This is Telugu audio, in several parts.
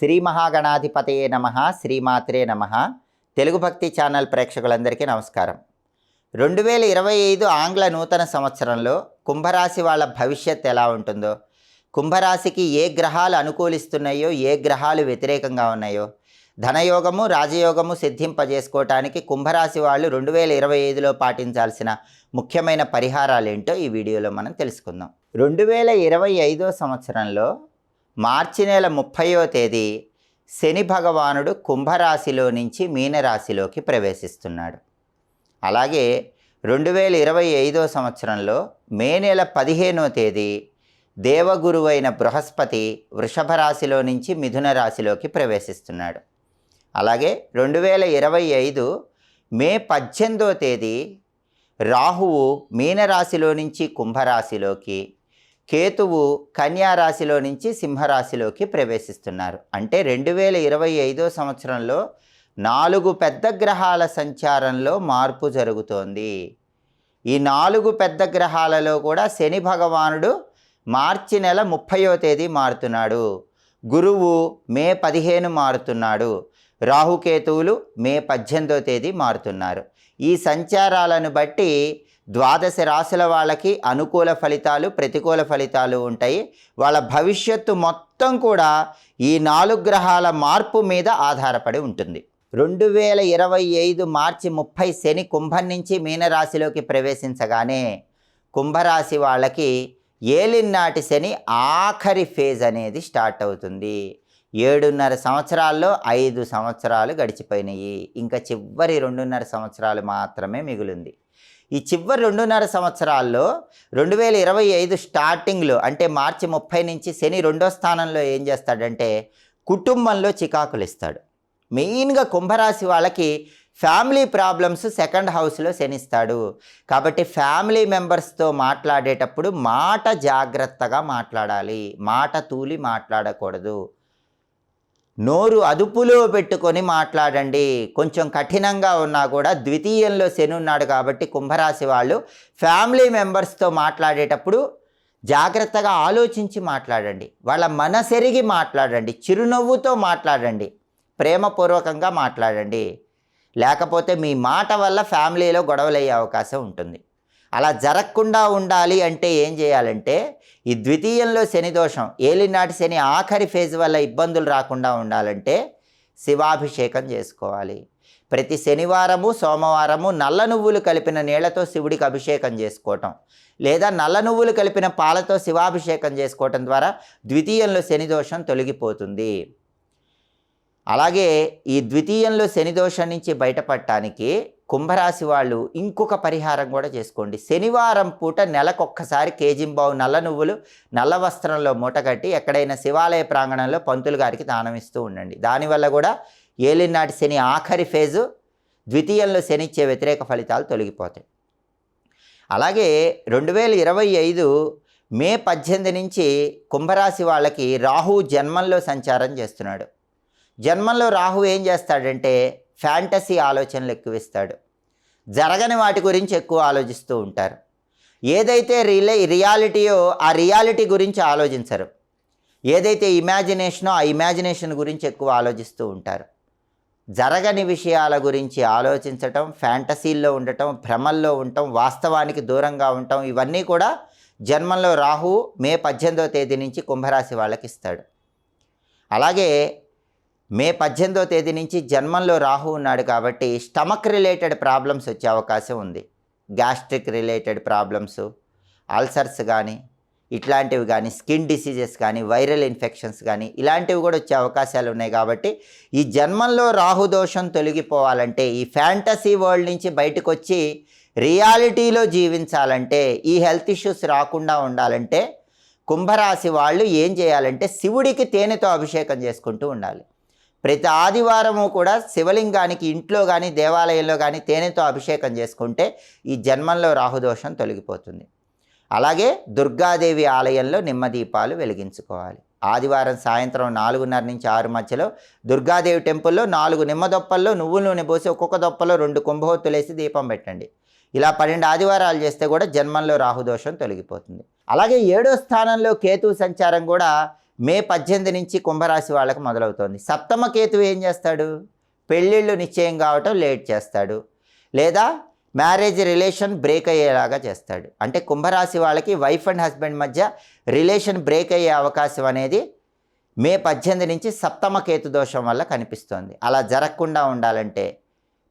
శ్రీ మహాగణాధిపతయే నమ శ్రీమాత్రే నమ. తెలుగు భక్తి ఛానల్ ప్రేక్షకులందరికీ నమస్కారం. రెండు వేల ఇరవై ఐదు ఆంగ్ల నూతన సంవత్సరంలో కుంభరాశి వాళ్ళ భవిష్యత్ ఎలా ఉంటుందో కుంభరాశికి ఏ గ్రహాలు అనుకూలిస్తున్నాయో ఏ గ్రహాలు వ్యతిరేకంగా ఉన్నాయో ధనయోగము రాజయోగము సిద్ధింపజేసుకోవటానికి కుంభరాశి వాళ్ళు రెండు వేల ఇరవై ఐదులో పాటించాల్సిన ముఖ్యమైన పరిహారాలు ఏంటో ఈ వీడియోలో మనం తెలుసుకుందాం. రెండు వేల ఇరవై ఐదో సంవత్సరంలో మార్చి నెల ముప్పయో తేదీ శని భగవానుడు కుంభరాశిలో నుంచి మీనరాశిలోకి ప్రవేశిస్తున్నాడు. అలాగే రెండు వేల ఇరవై ఐదో సంవత్సరంలో మే నెల పదిహేనో తేదీ దేవగురువైన బృహస్పతి వృషభ రాశిలో నుంచి మిథున రాశిలోకి ప్రవేశిస్తున్నాడు. అలాగే రెండు వేల ఇరవై ఐదు మే పద్దెనిమిదో తేదీ రాహువు మీనరాశిలో నుంచి కుంభరాశిలోకి కేతువు కన్యారాశిలో నుంచి సింహరాశిలోకి ప్రవేశిస్తున్నారు. అంటే రెండు వేల ఇరవై ఐదో సంవత్సరంలో నాలుగు పెద్ద గ్రహాల సంచారంలో మార్పు జరుగుతోంది. ఈ నాలుగు పెద్ద గ్రహాలలో కూడా శని భగవానుడు మార్చి నెల ముప్పయో తేదీ మారుతున్నాడు. గురువు మే పదిహేను మారుతున్నాడు. రాహుకేతువులు మే పద్దెనిమిదో తేదీ మారుతున్నారు. ఈ సంచారాలను బట్టి ద్వాదశ రాశుల వాళ్ళకి అనుకూల ఫలితాలు ప్రతికూల ఫలితాలు ఉంటాయి. వాళ్ళ భవిష్యత్తు మొత్తం కూడా ఈ నాలుగు గ్రహాల మార్పు మీద ఆధారపడి ఉంటుంది. రెండు వేల ఇరవై ఐదు మార్చి ముప్పై శని కుంభం నుంచి మీనరాశిలోకి ప్రవేశించగానే కుంభరాశి వాళ్ళకి ఏలినాటి శని ఆఖరి ఫేజ్ అనేది స్టార్ట్ అవుతుంది. ఏడున్నర సంవత్సరాల్లో ఐదు సంవత్సరాలు గడిచిపోయినాయి. ఇంకా చివరి రెండున్నర సంవత్సరాలు మాత్రమే మిగులుంది. ఈ చివరి రెండున్నర సంవత్సరాల్లో రెండు వేల ఇరవై ఐదు స్టార్టింగ్లో అంటే మార్చి ముప్పై నుంచి శని రెండో స్థానంలో ఏం చేస్తాడంటే కుటుంబంలో చికాకులు ఇస్తాడు. మెయిన్గా కుంభరాశి వాళ్ళకి ఫ్యామిలీ ప్రాబ్లమ్స్ సెకండ్ హౌస్లో శనిస్తాడు. కాబట్టి ఫ్యామిలీ మెంబర్స్తో మాట్లాడేటప్పుడు మాట జాగ్రత్తగా మాట్లాడాలి. మాట తూలి మాట్లాడకూడదు. నోరు అదుపులో పెట్టుకొని మాట్లాడండి. కొంచెం కఠినంగా ఉన్నా కూడా ద్వితీయంలో శని ఉన్నాడు కాబట్టి కుంభరాశి వాళ్ళు ఫ్యామిలీ మెంబర్స్తో మాట్లాడేటప్పుడు జాగ్రత్తగా ఆలోచించి మాట్లాడండి. వాళ్ళ మనసెరిగి మాట్లాడండి. చిరునవ్వుతో మాట్లాడండి. ప్రేమపూర్వకంగా మాట్లాడండి. లేకపోతే మీ మాట వల్ల ఫ్యామిలీలో గొడవలయ్యే అవకాశం ఉంటుంది. అలా జరగకుండా ఉండాలి అంటే ఏం చేయాలంటే ఈ ద్వితీయంలో శని దోషం ఏలినాటి శని ఆఖరి ఫేజ్ వల్ల ఇబ్బందులు రాకుండా ఉండాలంటే శివాభిషేకం చేసుకోవాలి. ప్రతి శనివారము సోమవారము నల్ల నువ్వులు కలిపిన నీళ్ళతో శివుడికి అభిషేకం చేసుకోవటం లేదా నల్ల నువ్వులు కలిపిన పాలతో శివాభిషేకం చేసుకోవటం ద్వారా ద్వితీయంలో శని దోషం తొలగిపోతుంది. అలాగే ఈ ద్వితీయంలో శని దోషం నుంచి బయటపడటానికి కుంభరాశి వాళ్ళు ఇంకొక పరిహారం కూడా చేసుకోండి. శనివారం పూట నెలకొక్కసారి కేజింబావు నల్ల నువ్వులు నల్ల వస్త్రంలో మూటగట్టి ఎక్కడైనా శివాలయ ప్రాంగణంలో పంతులు గారికి దానం ఇస్తూ ఉండండి. దానివల్ల కూడా ఏలినాటి శని ఆఖరి ఫేజు ద్వితీయంలో శనిచ్చే వ్యతిరేక ఫలితాలు తొలగిపోతాయి. అలాగే రెండు వేల ఇరవై ఐదు మే పద్దెనిమిది నుంచి కుంభరాశి వాళ్ళకి రాహు జన్మంలో సంచారం చేస్తున్నాడు. జన్మంలో రాహు ఏం చేస్తాడంటే ఫ్యాంటసీ ఆలోచనలు ఎక్కువిస్తాడు. జరగని వాటి గురించి ఎక్కువ ఆలోచిస్తూ ఉంటారు. ఏదైతే రియలే రియాలిటీయో ఆ రియాలిటీ గురించి ఆలోచించరు. ఏదైతే ఇమాజినేషనో ఆ ఇమాజినేషన్ గురించి ఎక్కువ ఆలోచిస్తూ ఉంటారు. జరగని విషయాల గురించి ఆలోచించటం ఫ్యాంటసీల్లో ఉండటం భ్రమల్లో ఉండటం వాస్తవానికి దూరంగా ఉండటం ఇవన్నీ కూడా జన్మంలో రాహు మే పద్దెనిమిదో తేదీ నుంచి కుంభరాశి వాళ్ళకి ఇస్తాడు. అలాగే మే పద్దెనిమిదో తేదీ నుంచి జన్మంలో రాహు ఉన్నాడు కాబట్టి స్టమక్ రిలేటెడ్ ప్రాబ్లమ్స్ వచ్చే అవకాశం ఉంది. గ్యాస్ట్రిక్ రిలేటెడ్ ప్రాబ్లమ్స్ అల్సర్స్ కానీ ఇట్లాంటివి కానీ స్కిన్ డిసీజెస్ కానీ వైరల్ ఇన్ఫెక్షన్స్ కానీ ఇలాంటివి కూడా వచ్చే అవకాశాలు ఉన్నాయి కాబట్టి ఈ జన్మంలో రాహు దోషం తొలగిపోవాలంటే ఈ ఫ్యాంటసీ వరల్డ్ నుంచి బయటకు వచ్చి రియాలిటీలో జీవించాలంటే ఈ హెల్త్ ఇష్యూస్ రాకుండా ఉండాలంటే కుంభరాశి వాళ్ళు ఏం చేయాలంటే శివుడికి తేనెతో అభిషేకం చేసుకుంటూ ఉండాలి. ప్రతి ఆదివారము కూడా శివలింగానికి ఇంట్లో కానీ దేవాలయంలో కానీ తేనెతో అభిషేకం చేసుకుంటే ఈ జన్మంలో రాహుదోషం తొలగిపోతుంది. అలాగే దుర్గాదేవి ఆలయంలో నిమ్మదీపాలు వెలిగించుకోవాలి. ఆదివారం సాయంత్రం నాలుగున్నర నుంచి ఆరు మధ్యలో దుర్గాదేవి టెంపుల్లో నాలుగు నిమ్మ దొప్పల్లో నువ్వుల నూనె పోసి ఒక్కొక్క దొప్పలో రెండు కుంభహొత్తులేసి దీపం పెట్టండి. ఇలా పన్నెండు ఆదివారాలు చేస్తే కూడా జన్మంలో రాహుదోషం తొలగిపోతుంది. అలాగే ఏడో స్థానంలో కేతు సంచారం కూడా మే పద్దెనిమిది నుంచి కుంభరాశి వాళ్ళకి మొదలవుతోంది. సప్తమ కేతువు ఏం చేస్తాడు? పెళ్ళిళ్ళు నిశ్చయం కావటం లేట్ చేస్తాడు. లేదా మ్యారేజ్ రిలేషన్ బ్రేక్ అయ్యేలాగా చేస్తాడు. అంటే కుంభరాశి వాళ్ళకి వైఫ్ అండ్ హస్బెండ్ మధ్య రిలేషన్ బ్రేక్ అయ్యే అవకాశం అనేది మే పద్దెనిమిది నుంచి సప్తమ కేతు దోషం వల్ల కనిపిస్తోంది. అలా జరగకుండా ఉండాలంటే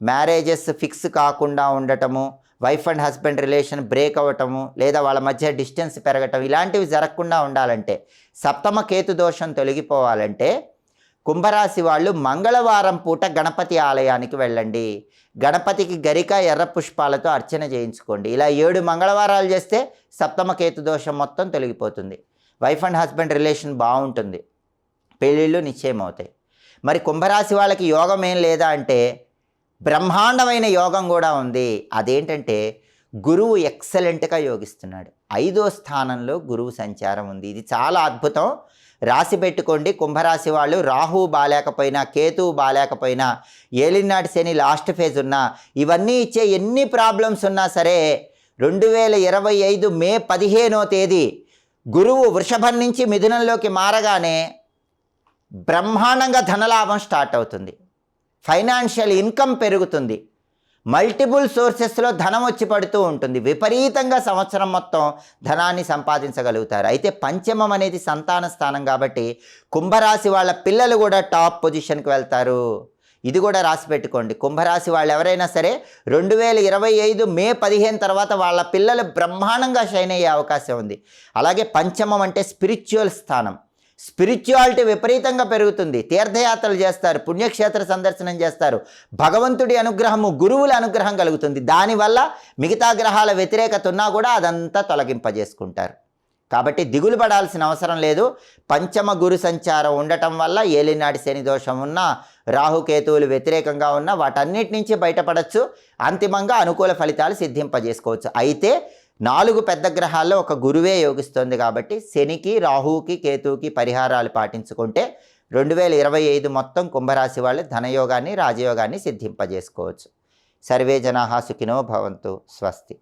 మ్యారేజెస్ ఫిక్స్ కాకుండా ఉండటము wife and husband relation break అవ్వటము లేదా వాళ్ళ మధ్య డిస్టెన్స్ పెరగటం ఇలాంటివి జరగకుండా ఉండాలంటే సప్తమ కేతు దోషం తొలగిపోవాలంటే కుంభరాశి వాళ్ళు మంగళవారం పూట గణపతి ఆలయానికి వెళ్ళండి. గణపతికి గరిక ఎర్ర పుష్పాలతో అర్చన చేయించుకోండి. ఇలా ఏడు మంగళవారాలు చేస్తే సప్తమ కేతు దోషం మొత్తం తొలగిపోతుంది. వైఫ్ అండ్ హస్బెండ్ రిలేషన్ బాగుంటుంది. పెళ్ళిళ్ళు నిశ్చయం అవుతాయి మరి కుంభరాశి వాళ్ళకి యోగం ఏం లేదా అంటే బ్రహ్మాండమైన యోగం కూడా ఉంది. అదేంటంటే గురువు ఎక్సలెంట్గా యోగిస్తున్నాడు. ఐదో స్థానంలో గురువు సంచారం ఉంది. ఇది చాలా అద్భుతం. రాసి పెట్టుకోండి. కుంభరాశి వాళ్ళు రాహు బాలేకపోయినా కేతువు బాలేకపోయినా ఏలినాటి శని లాస్ట్ ఫేజ్ ఉన్నా ఇవన్నీ ఇచ్చే ఎన్ని ప్రాబ్లమ్స్ ఉన్నా సరే రెండు వేల ఇరవై ఐదు మే పదిహేనో తేదీ గురువు వృషభం నుంచి మిథునంలోకి మారగానే బ్రహ్మాండంగా ధనలాభం స్టార్ట్ అవుతుంది. ఫైనాన్షియల్ ఇన్కమ్ పెరుగుతుంది. మల్టిపుల్ సోర్సెస్లో ధనం వచ్చి పడుతూ ఉంటుంది. విపరీతంగా సంవత్సరం మొత్తం ధనాన్ని సంపాదించగలుగుతారు. అయితే పంచమం అనేది సంతాన స్థానం కాబట్టి కుంభరాశి వాళ్ళ పిల్లలు కూడా టాప్ పొజిషన్కి వెళ్తారు. ఇది కూడా రాసి పెట్టుకోండి. కుంభరాశి వాళ్ళు ఎవరైనా సరే రెండు వేల ఇరవై ఐదు మే పదిహేను తర్వాత వాళ్ళ పిల్లలు బ్రహ్మాండంగా షైన్ అయ్యే అవకాశం ఉంది. అలాగే పంచమం అంటే స్పిరిచువల్ స్థానం. స్పిరిచువాలిటీ విపరీతంగా పెరుగుతుంది. తీర్థయాత్రలు చేస్తారు పుణ్యక్షేత్ర సందర్శనం చేస్తారు. భగవంతుడి అనుగ్రహము గురువుల అనుగ్రహం కలుగుతుంది. దానివల్ల మిగతా గ్రహాల వ్యతిరేకత ఉన్నా కూడా అదంతా తొలగింపజేసుకుంటారు. కాబట్టి దిగులు పడాల్సిన అవసరం లేదు. పంచమ గురు సంచారం ఉండటం వల్ల ఏలినాటి శని దోషం ఉన్న రాహుకేతువులు వ్యతిరేకంగా ఉన్న వాటన్నిటి నుంచి బయటపడచ్చు. అంతిమంగా అనుకూల ఫలితాలు సిద్ధింపజేసుకోవచ్చు. అయితే నాలుగు పెద్ద గ్రహాల్లో ఒక గురువే యోగిస్తుంది కాబట్టి శనికి రాహువుకి కేతువుకి పరిహారాలు పాటించుకుంటే రెండు వేల ఇరవై ఐదు మొత్తం కుంభరాశి వాళ్ళు ధనయోగాన్ని రాజయోగాన్ని సిద్ధింపజేసుకోవచ్చు. సర్వే జనాహా సుఖినో భవంతు. స్వస్తి.